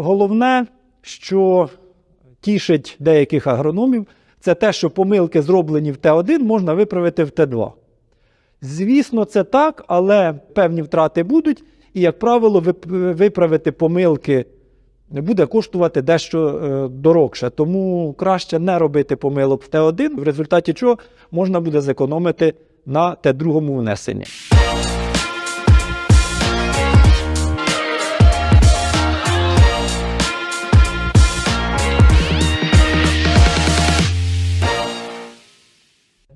Головне, що тішить деяких агрономів, це те, що помилки, зроблені в Т1, можна виправити в Т2. Звісно, це так, але певні втрати будуть, і, як правило, виправити помилки буде коштувати дещо е, дорогше. Тому краще не робити помилок в Т1, в результаті чого можна буде зекономити на Т2 внесенні.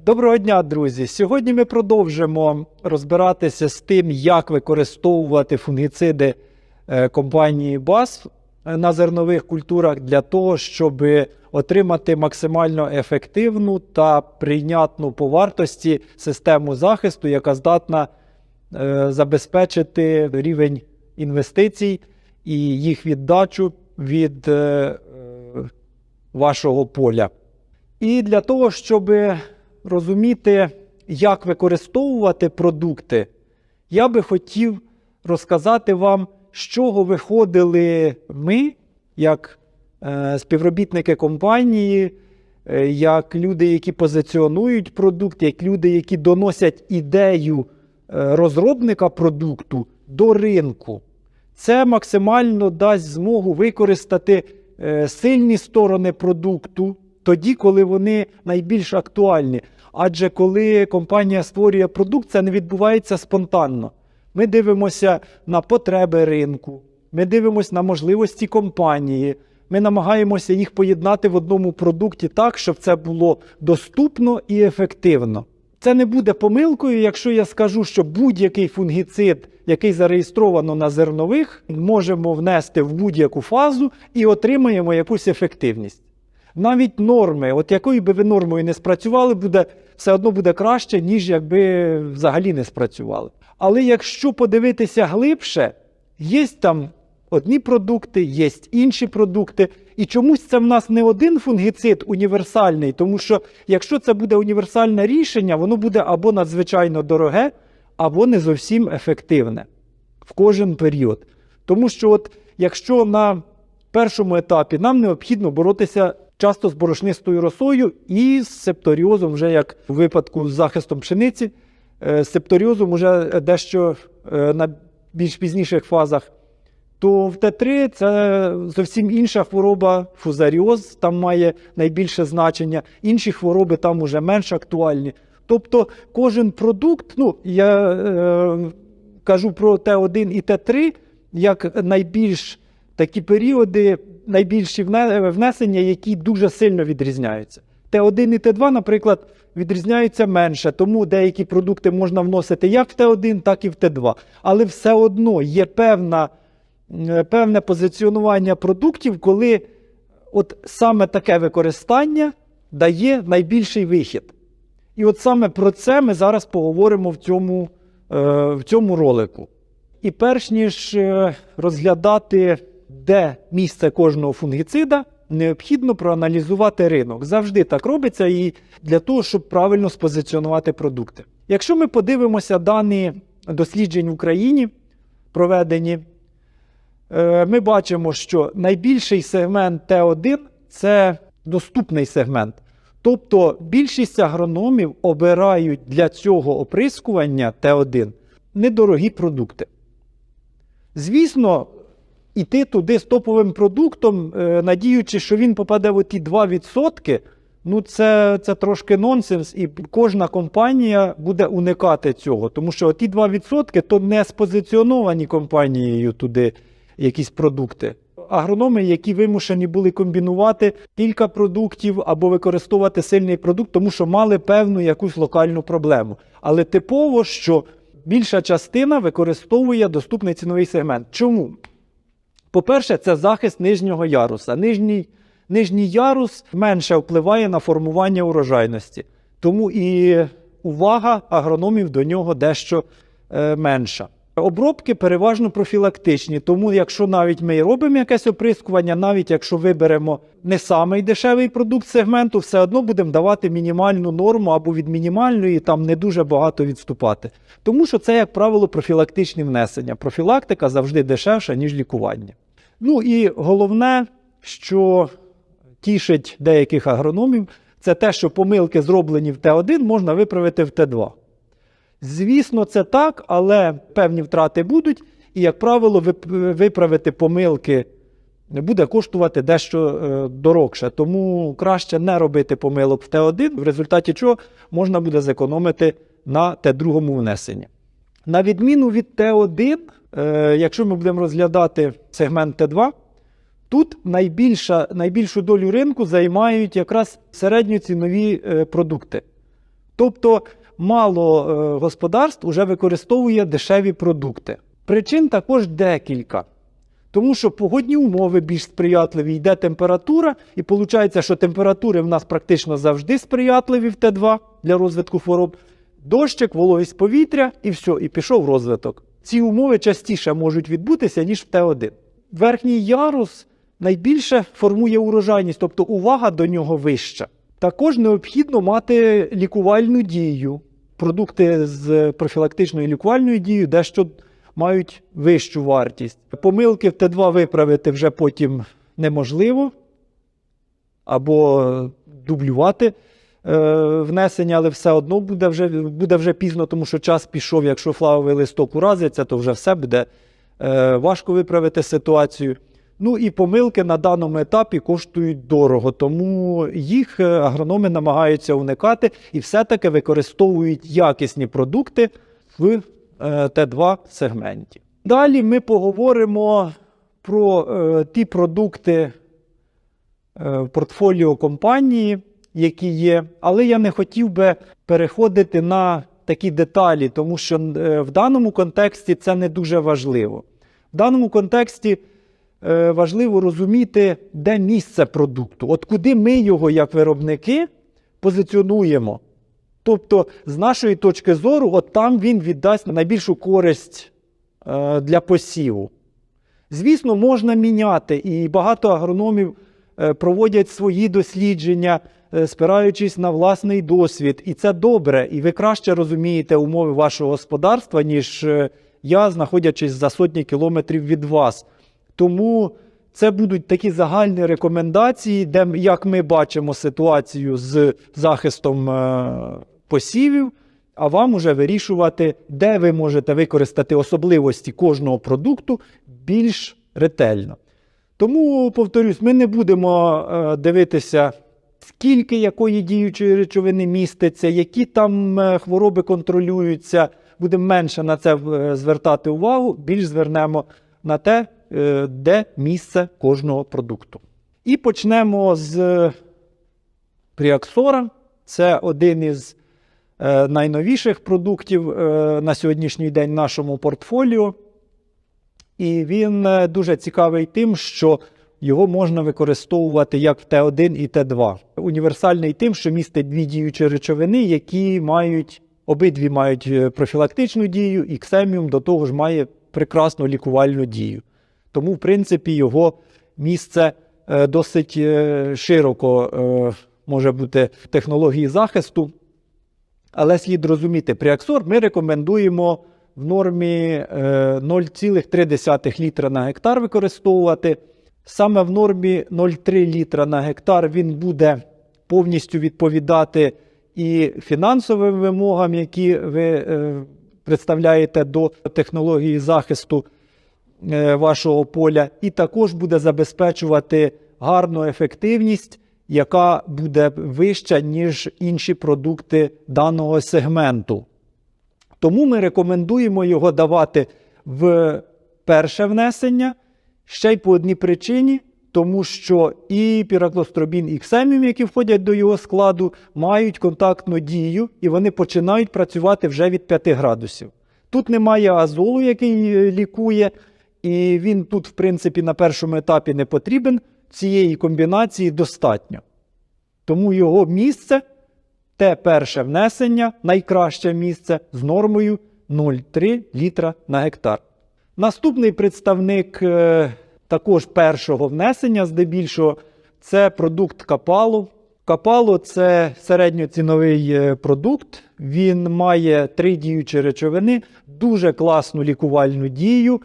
Доброго дня, друзі! Сьогодні ми продовжимо розбиратися з тим, як використовувати фунгіциди е, компанії BASF на зернових культурах для того, щоб отримати максимально ефективну та прийнятну по вартості систему захисту, яка здатна е, забезпечити рівень інвестицій і їх віддачу від е, е, вашого поля. І для того, щоб розуміти, як використовувати продукти, я би хотів розказати вам, з чого виходили ми, як е, співробітники компанії, е, як люди, які позиціонують продукт, як люди, які доносять ідею е, розробника продукту до ринку. Це максимально дасть змогу використати сильні сторони продукту тоді, коли вони найбільш актуальні. Адже коли компанія створює продукт, це не відбувається спонтанно. Ми дивимося на потреби ринку, ми дивимося на можливості компанії. Ми намагаємося їх поєднати в одному продукті так, щоб це було доступно і ефективно. Це не буде помилкою, якщо я скажу, що будь-який фунгіцид, який зареєстровано на зернових, можемо внести в будь-яку фазу і отримаємо якусь ефективність. Навіть норми, от якою би ви нормою не спрацювали, буде все одно буде краще, ніж якби взагалі не спрацювали. Але якщо подивитися глибше, є там одні продукти, є інші продукти, і чомусь це в нас не один фунгіцид універсальний, тому що якщо це буде універсальне рішення, воно буде або надзвичайно дороге, або не зовсім ефективне в кожен період. Тому що, от, якщо на першому етапі нам необхідно боротися часто з борошнистою росою і з септоріозом, вже як у випадку з захистом пшениці, е, з септоріозом вже дещо е, на більш пізніших фазах. То в Т3 це зовсім інша хвороба, фузаріоз там має найбільше значення, інші хвороби там уже менш актуальні. Тобто кожен продукт, ну я е, кажу про Т1 і Т3, як найбільш такі періоди, найбільші внесення, які дуже сильно відрізняються. Т1 і Т2, наприклад, відрізняються менше, тому деякі продукти можна вносити як в Т1, так і в Т2. Але все одно є певна, е, певне позиціонування продуктів, коли от саме таке використання дає найбільший вихід. І от саме про це ми зараз поговоримо в цьому, е, в цьому ролику. І перш ніж е, розглядати, де місце кожного фунгіцида, необхідно проаналізувати ринок. Завжди так робиться і для того, щоб правильно спозиціонувати продукти. Якщо ми подивимося дані досліджень в Україні, проведені, е, ми бачимо, що найбільший сегмент Т1 це доступний сегмент. Тобто більшість агрономів обирають для цього оприскування Т1 недорогі продукти. Звісно, іти туди з топовим продуктом, е, надіючи, що він попаде в ті 2%, ну це, це трошки нонсенс, і кожна компанія буде уникати цього. Тому що ті 2% то не спозиціоновані компанією туди якісь продукти. Агрономи, які вимушені були комбінувати кілька продуктів або використовувати сильний продукт, тому що мали певну якусь локальну проблему. Але типово, що більша частина використовує доступний ціновий сегмент. Чому? По-перше, це захист нижнього яруса. Нижній, нижній ярус менше впливає на формування урожайності. Тому і увага агрономів до нього дещо е, менша. Обробки переважно профілактичні, тому якщо навіть ми робимо якесь оприскування, навіть якщо виберемо не самий дешевий продукт сегменту, все одно будемо давати мінімальну норму або від мінімальної там не дуже багато відступати. Тому що це, як правило, профілактичні внесення. Профілактика завжди дешевша, ніж лікування. Ну і головне, що тішить деяких агрономів, це те, що помилки, зроблені в Т1, можна виправити в Т2. Звісно, це так, але певні втрати будуть, і, як правило, виправити помилки буде коштувати дещо е, дорогше. Тому краще не робити помилок в Т1, в результаті чого можна буде зекономити на Т2 внесенні. На відміну від Т1, е, якщо ми будемо розглядати сегмент Т2, тут найбільша, найбільшу долю ринку займають якраз середньоцінові е, продукти. Тобто мало е, господарств вже використовує дешеві продукти. Причин також декілька. Тому що погодні умови більш сприятливі, йде температура, і виходить, що температури в нас практично завжди сприятливі в Т2 для розвитку хвороб. Дощик, вологість повітря і все, і пішов розвиток. Ці умови частіше можуть відбутися, ніж в Т1. Верхній ярус найбільше формує урожайність, тобто увага до нього вища. Також необхідно мати лікувальну дію. Продукти з профілактичною лікувальною дією дещо мають вищу вартість. Помилки в Т2 виправити вже потім неможливо, або дублювати внесення, але все одно буде вже, буде вже пізно, тому що час пішов, якщо флавовий листок уразиться, то вже все буде е, важко виправити ситуацію. Ну і помилки на даному етапі коштують дорого, тому їх е, агрономи намагаються уникати і все-таки використовують якісні продукти в е, Т2 сегменті. Далі ми поговоримо про е, ті продукти е, в портфоліо компанії, які є, але я не хотів би переходити на такі деталі, тому що е, в даному контексті це не дуже важливо. В даному контексті е, важливо розуміти, де місце продукту, от куди ми його, як виробники, позиціонуємо. Тобто, з нашої точки зору, от там він віддасть найбільшу користь е, для посіву. Звісно, можна міняти, і багато агрономів проводять свої дослідження, спираючись на власний досвід. І це добре, і ви краще розумієте умови вашого господарства, ніж е, я, знаходячись за сотні кілометрів від вас. Тому це будуть такі загальні рекомендації, де, як ми бачимо ситуацію з захистом е, посівів, а вам уже вирішувати, де ви можете використати особливості кожного продукту більш ретельно. Тому, повторюсь, ми не будемо е, дивитися, скільки якої діючої речовини міститься, які там е, хвороби контролюються. Будемо менше на це е, звертати увагу, більш звернемо на те, е, де місце кожного продукту. І почнемо з Пріаксора. Це один із найновіших продуктів на сьогоднішній день в нашому портфоліо. І він дуже цікавий тим, що його можна використовувати як в Т1 і Т2. Універсальний тим, що містить дві діючі речовини, які мають обидві мають е, профілактичну дію, і ксеміум до того ж має прекрасну лікувальну дію. Тому, в принципі, його місце е, досить е, широко може бути в технології захисту. Але слід розуміти, пріаксор ми рекомендуємо в нормі е, 0,3 літра на гектар використовувати. Саме в нормі 0,3 літра на гектар він буде повністю відповідати і фінансовим вимогам, які ви е, представляєте до технології захисту е, вашого поля, і також буде забезпечувати гарну ефективність, яка буде вища, ніж інші продукти даного сегменту. Тому ми рекомендуємо його давати в перше внесення ще й по одній причині, тому що і піраклостробін, і ксеміум, які входять до його складу, мають контактну дію і вони починають працювати вже від 5 градусів. Тут немає азолу, який е, лікує, і він тут, в принципі, на першому етапі не потрібен. Цієї комбінації достатньо. Тому його місце те перше внесення, найкраще місце з нормою 0,3 літра на гектар. Наступний представник е, також першого внесення, здебільшого, це продукт капалу. Капало це середньоціновий е, продукт. Він має три діючі речовини, дуже класну лікувальну дію,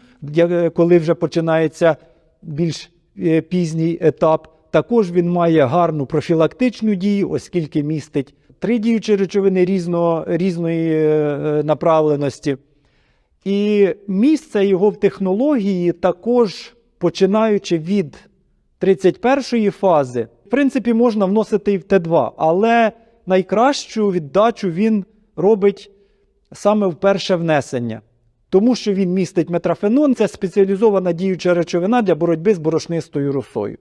коли вже починається більш е, пізній етап. Також він має гарну профілактичну дію, оскільки містить три діючі речовини різного, різної направленості. І місце його в технології також починаючи від 31-ї фази, в принципі, можна вносити і в Т2, але найкращу віддачу він робить саме в перше внесення. Тому що він містить метрафенон, це спеціалізована діюча речовина для боротьби з борошнистою росою.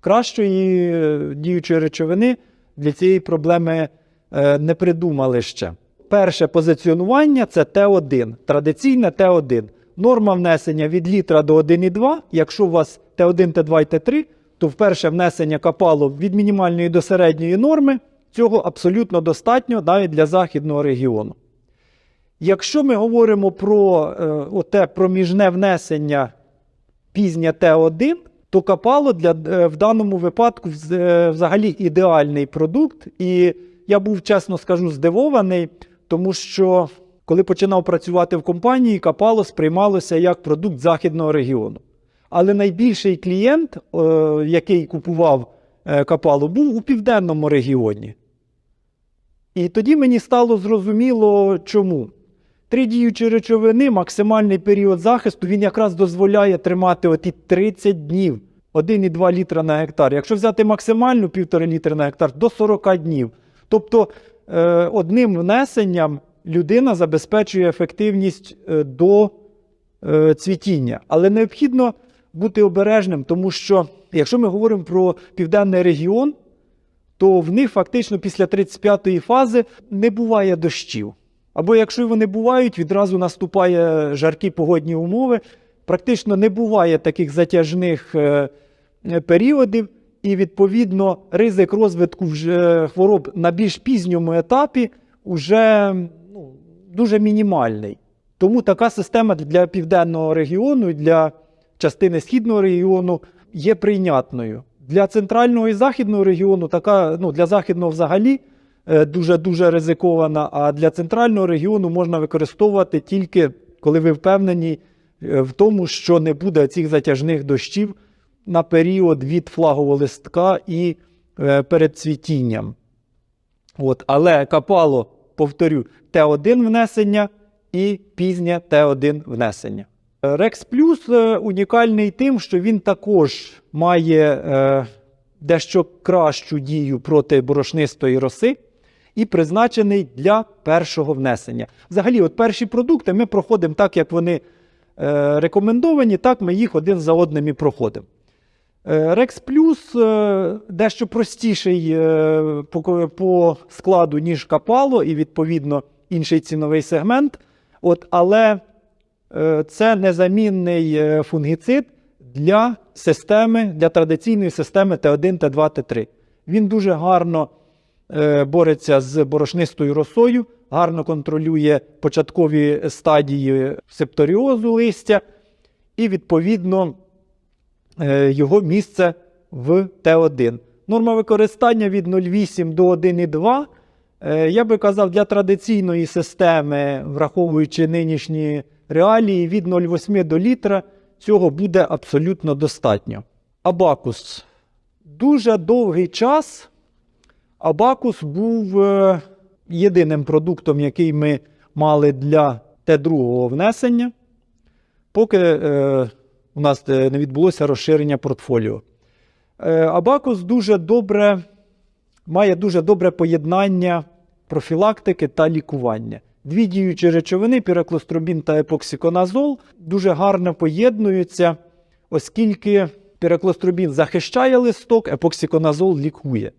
Кращої е, діючої речовини для цієї проблеми е, не придумали ще. Перше позиціонування це Т1, традиційне Т1. Норма внесення від літра до 1,2. Якщо у вас Т1, Т2 і Т3, то вперше внесення капало від мінімальної до середньої норми. Цього абсолютно достатньо навіть для західного регіону. Якщо ми говоримо про е, оте проміжне внесення пізнє Т1, то капало для, е, в даному випадку е, взагалі ідеальний продукт. І я був, чесно скажу, здивований, тому що коли починав працювати в компанії, капало сприймалося як продукт західного регіону. Але найбільший клієнт, е, який купував е, капало, був у південному регіоні. І тоді мені стало зрозуміло, чому. Три діючі речовини, максимальний період захисту, він якраз дозволяє тримати оті 30 днів, 1,2 літра на гектар. Якщо взяти максимальну 1,5 літра на гектар, до 40 днів. Тобто одним внесенням людина забезпечує ефективність е, до е, цвітіння. Але необхідно бути обережним, тому що якщо ми говоримо про південний регіон, то в них фактично після 35-ї фази не буває дощів. Або якщо вони бувають, відразу наступає жаркі погодні умови. Практично не буває таких затяжних е, е, періодів, і відповідно ризик розвитку вже хвороб на більш пізньому етапі вже ну, дуже мінімальний. Тому така система для південного регіону і для частини східного регіону є прийнятною. Для центрального і західного регіону така, ну для західного взагалі е, дуже дуже ризикована. А для центрального регіону можна використовувати тільки коли ви впевнені е, в тому, що не буде цих затяжних дощів на період від флагового листка і е, перед цвітінням. От, але капало, повторю, Т1 внесення і пізнє Т1 внесення. Рекс Плюс е, унікальний тим, що він також має е, дещо кращу дію проти борошнистої роси і призначений для першого внесення. Взагалі, от перші продукти ми проходимо так, як вони рекомендовані, так ми їх один за одним і проходимо. Е, Рекс Плюс е, дещо простіший е, по, складу, ніж капало, і відповідно інший ціновий сегмент. От, але е, це незамінний е, фунгіцид для системи, для традиційної системи Т1, Т2, Т3. Він дуже гарно е, бореться з борошнистою росою, гарно контролює початкові стадії септоріозу листя, і відповідно е, його місце в Т1. Норма використання від 0,8 до 1,2. Е, Я би казав, для традиційної системи, враховуючи нинішні реалії, від 0,8 до літра цього буде абсолютно достатньо. Абакус. Дуже довгий час Абакус був е, єдиним продуктом, який ми мали для Т2 внесення, поки е, у нас е, не відбулося розширення портфоліо. Е, Абакус дуже добре має дуже добре поєднання профілактики та лікування. Дві діючі речовини, піраклостробін та епоксиконазол, дуже гарно поєднуються, оскільки піраклостробін захищає листок, епоксиконазол лікує.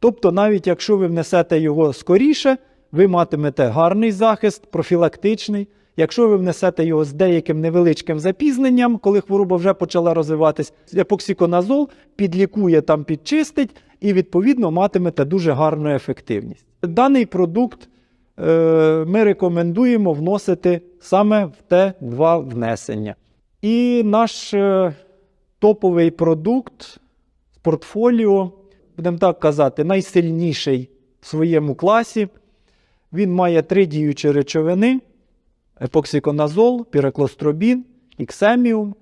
Тобто, навіть якщо ви внесете його скоріше, ви матимете гарний захист, профілактичний. Якщо ви внесете його з деяким невеличким запізненням, коли хвороба вже почала розвиватись, епоксиконазол підлікує там, підчистить, і відповідно матимете дуже гарну ефективність. Даний продукт е, ми рекомендуємо вносити саме в Т2 внесення. І наш е, топовий продукт з портфоліо, будемо так казати, найсильніший в своєму класі. Він має три діючі речовини: епоксиконазол, піраклостробін, іксеміум.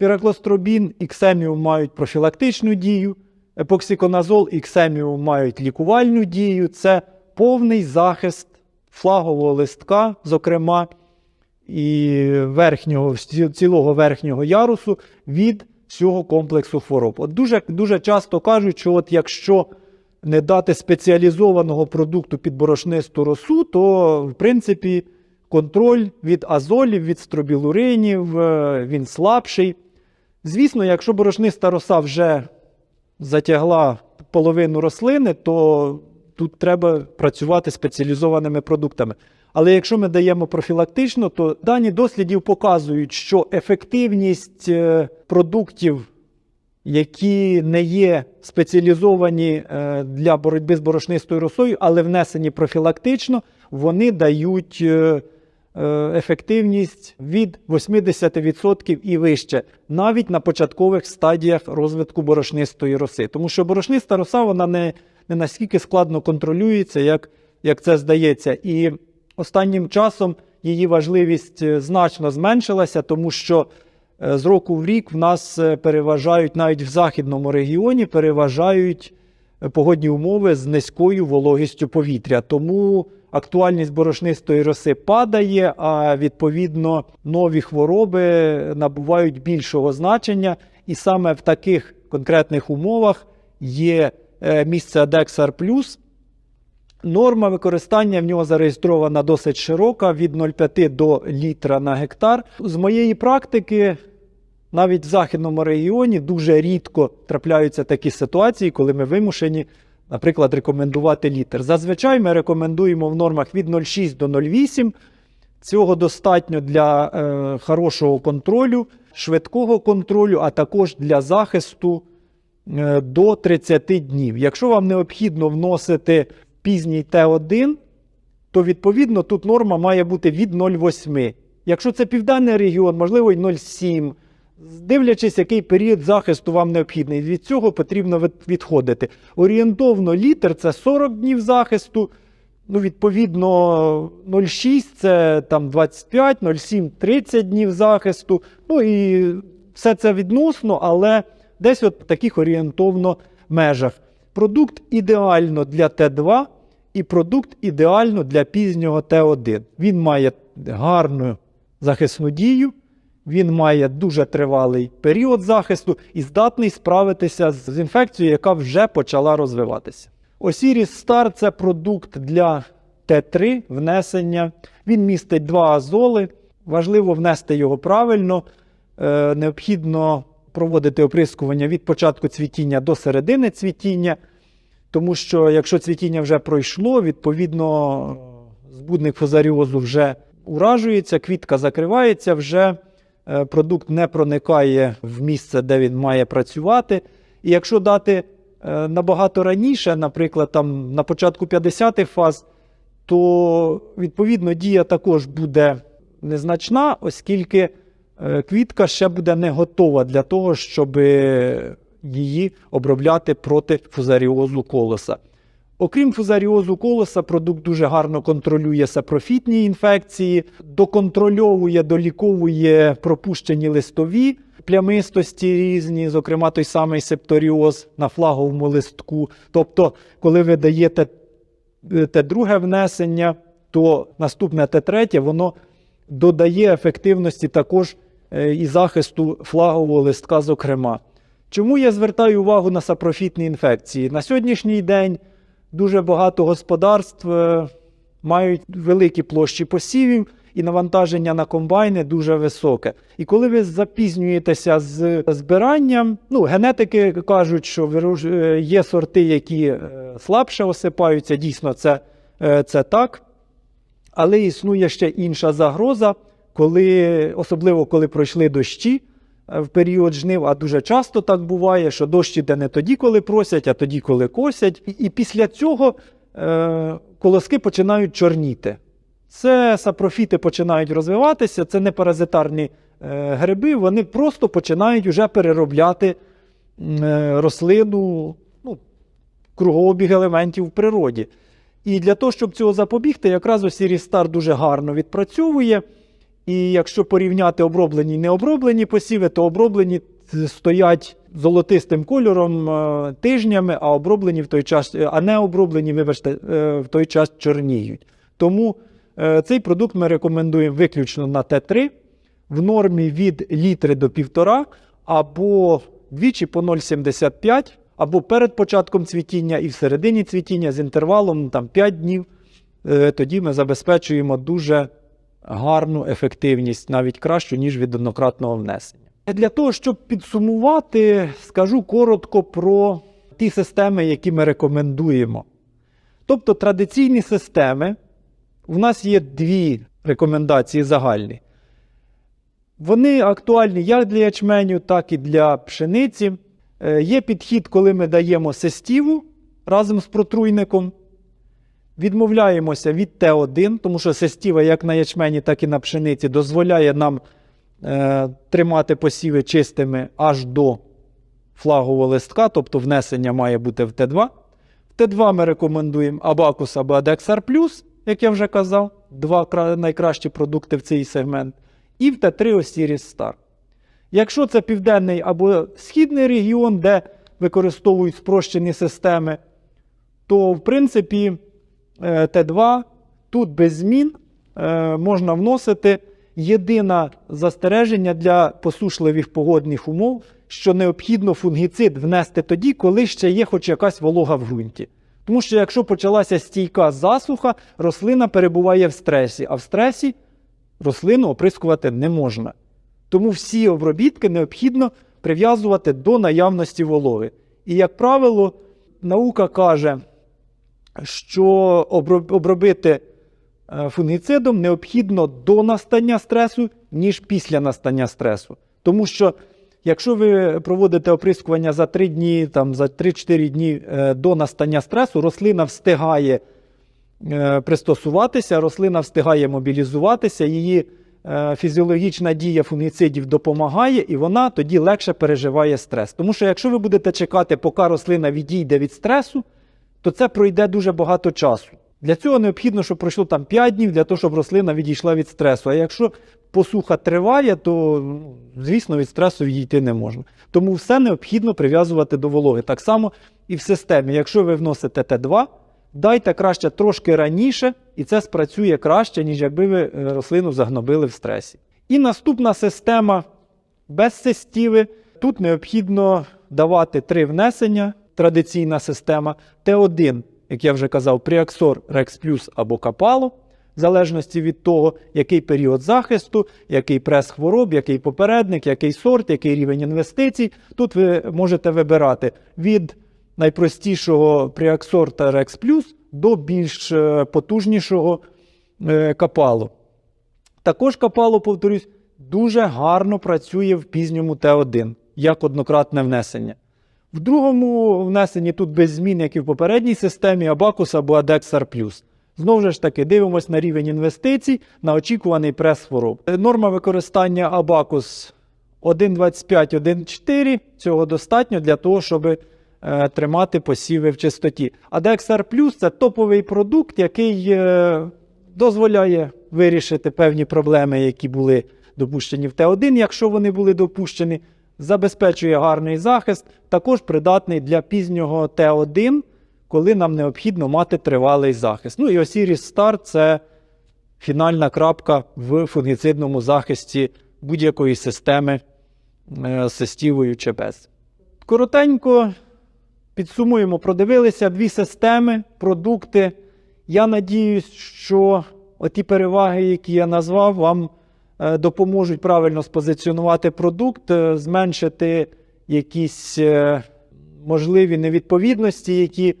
Піраклостробін і ксеміум мають профілактичну дію, епоксиконазол і ксеміум мають лікувальну дію. Це повний захист флагового листка, зокрема, і верхнього, цілого верхнього ярусу від всього комплексу хвороб. От дуже, дуже часто кажуть, що от якщо не дати спеціалізованого продукту під борошнисту росу, то в принципі контроль від азолів, від стробілуринів, е, він слабший. Звісно, якщо борошниста роса вже затягла половину рослини, то тут треба працювати спеціалізованими продуктами. Але якщо ми даємо профілактично, то дані дослідів показують, що ефективність е, продуктів, які не є спеціалізовані е, для боротьби з борошнистою росою, але внесені профілактично, вони дають ефективність від 80% і вище, навіть на початкових стадіях розвитку борошнистої роси. Тому що борошниста роса вона не, не настільки складно контролюється, як, як це здається. І останнім часом її важливість е, значно зменшилася, тому що е, з року в рік в нас е, переважають навіть в західному регіоні переважають е, погодні умови з низькою вологістю повітря. Тому актуальність борошнистої роси падає, а відповідно нові хвороби набувають більшого значення. І саме в таких конкретних умовах є е, місце Adexar Plus. Норма використання в нього зареєстрована досить широка від 0,5 до літра на гектар. З моєї практики, навіть в західному регіоні дуже рідко трапляються такі ситуації, коли ми вимушені, наприклад, рекомендувати літр. Зазвичай ми рекомендуємо в нормах від 0,6 до 0,8. Цього достатньо для е, хорошого контролю, швидкого контролю, а також для захисту е, до 30 днів. Якщо вам необхідно вносити пізній Т1, то відповідно тут норма має бути від 0,8. Якщо це південний регіон, можливо, й 0,7. Дивлячись, який період захисту вам необхідний. Від цього потрібно відходити. Орієнтовно літр це 40 днів захисту. Ну, відповідно, 0,6 це там 25, 0,7 30 днів захисту. Ну і все це відносно, але десь от в таких орієнтовно межах. Продукт ідеально для Т2 і продукт ідеально для пізнього Т1. Він має гарну захисну дію, він має дуже тривалий період захисту і здатний справитися з інфекцією, яка вже почала розвиватися. Osiris Star – це продукт для Т3 внесення. Він містить два азоли. Важливо внести його правильно. Е, необхідно проводити оприскування від початку цвітіння до середини цвітіння, тому що якщо цвітіння вже пройшло, відповідно збудник фузаріозу вже уражується, квітка закривається, вже продукт не проникає в місце, де він має працювати. І якщо дати е, набагато раніше, наприклад, там на початку 50-х фаз, то відповідно дія також буде незначна, оскільки е, квітка ще буде не готова для того, щоб її обробляти проти фузаріозу колоса. Окрім фузаріозу колоса, продукт дуже гарно контролює сапрофітні інфекції, доконтрольовує, доліковує пропущені листові плямистості різні, зокрема той самий септоріоз на флаговому листку. Тобто, коли ви даєте е, те друге внесення, то наступне те третє, воно додає ефективності також е, і захисту флагового листка, зокрема. Чому я звертаю увагу на сапрофітні інфекції? На сьогоднішній день дуже багато господарств е, мають великі площі посівів, і навантаження на комбайни дуже високе. І коли ви запізнюєтеся з збиранням, ну, генетики кажуть, що е, є сорти, які е, слабше осипаються, дійсно, це, це так. Але існує ще інша загроза, коли, особливо коли пройшли дощі в період жнив, а дуже часто так буває, що дощ іде не тоді, коли просять, а тоді, коли косять. І, і після цього е, колоски починають чорніти. Це сапрофіти починають розвиватися, це не паразитарні е, гриби, вони просто починають вже переробляти е, рослину, ну, кругообіг елементів в природі. І для того, щоб цього запобігти, якраз Osiris Star дуже гарно відпрацьовує. І якщо порівняти оброблені і необроблені посіви, то оброблені стоять золотистим кольором е, тижнями, а оброблені в той час, е, а не оброблені, вибачте, е, в той час чорніють. Тому цей продукт ми рекомендуємо виключно на Т3 в нормі від літри до півтора, або двічі по 0,75, або перед початком цвітіння і в середині цвітіння з інтервалом там, 5 днів. Тоді ми забезпечуємо дуже гарну ефективність, навіть кращу, ніж від однократного внесення. Для того, щоб підсумувати, скажу коротко про ті системи, які ми рекомендуємо. Тобто традиційні системи, у нас є дві рекомендації загальні. Вони актуальні як для ячменю, так і для пшениці. Е, Є підхід, коли ми даємо сестіву разом з протруйником. Відмовляємося від Т1, тому що сестіва як на ячмені, так і на пшениці дозволяє нам е, тримати посіви чистими аж до флагового листка, тобто внесення має бути в Т2. В Т2 ми рекомендуємо Абакус або Адексар Плюс, як я вже казав, два найкращі продукти в цей сегмент. І в Т3 Osiris Star. Якщо це південний або східний регіон, де використовують спрощені системи, то в принципі Т2 тут без змін е, можна вносити. Єдине застереження для посушливих погодних умов, що необхідно фунгіцид внести тоді, коли ще є хоч якась волога в ґрунті. Тому що якщо почалася стійка засуха, рослина перебуває в стресі, а в стресі рослину оприскувати не можна. Тому всі обробітки необхідно прив'язувати до наявності вологи. І, як правило, наука каже, що обробити е, фунгіцидом необхідно до настання стресу, ніж після настання стресу. Тому що якщо ви проводите оприскування за 3 дні, там, за 3-4 дні е, до настання стресу, рослина встигає е, пристосуватися, рослина встигає мобілізуватися, її фізіологічна дія фунгіцидів допомагає, і вона тоді легше переживає стрес. Тому що якщо ви будете чекати, поки рослина відійде від стресу, то це пройде дуже багато часу. Для цього необхідно, щоб пройшло там 5 днів, для того, щоб рослина відійшла від стресу. А якщо посуха триває, то, ну, звісно, від стресу відійти не можна. Тому все необхідно прив'язувати до вологи. Так само і в системі. Якщо ви вносите Т2, дайте краще трошки раніше, і це спрацює краще, ніж якби ви е, рослину загнобили в стресі. І наступна система без сестіви. Тут необхідно давати три внесення, традиційна система. Т1, як я вже казав, Пріаксор, Рекс Плюс або Капало, в залежності від того, який період захисту, який прес хвороб, який попередник, який сорт, який рівень інвестицій. Тут ви можете вибирати від найпростішого Пріаксор та Рекс Плюс до більш е, потужнішого е, Капало. Також капало, повторюсь, дуже гарно працює в пізньому Т1 як однократне внесення. В другому внесенні тут без змін, як і в попередній системі, Абакус або Адексар Плюс. Знову ж таки, дивимось на рівень інвестицій, на очікуваний прес хвороб. Е, Норма використання Абакус 1,25, 1,4. Цього достатньо для того, щоб е, тримати посіви в чистоті. Адексар Плюс це топовий продукт, який е, дозволяє вирішити певні проблеми, які були допущені в Т1, якщо вони були допущені, забезпечує гарний захист, також придатний для пізнього Т1, коли нам необхідно мати тривалий захист. Ну і Osiris Star – це фінальна крапка в фунгіцидному захисті будь-якої системи е, з сестівою чи без. Коротенько підсумуємо, продивилися дві системи, продукти. Я надіюсь, що оті переваги, які я назвав, вам допоможуть правильно спозиціонувати продукт, е, зменшити якісь е, можливі невідповідності, які,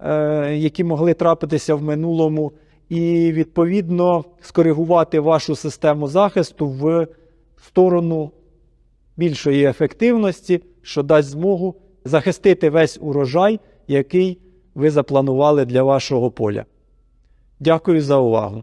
е, які могли трапитися в минулому, і відповідно скоригувати вашу систему захисту в сторону більшої ефективності, що дасть змогу захистити весь урожай, який ви запланували для вашого поля. Дякую за увагу.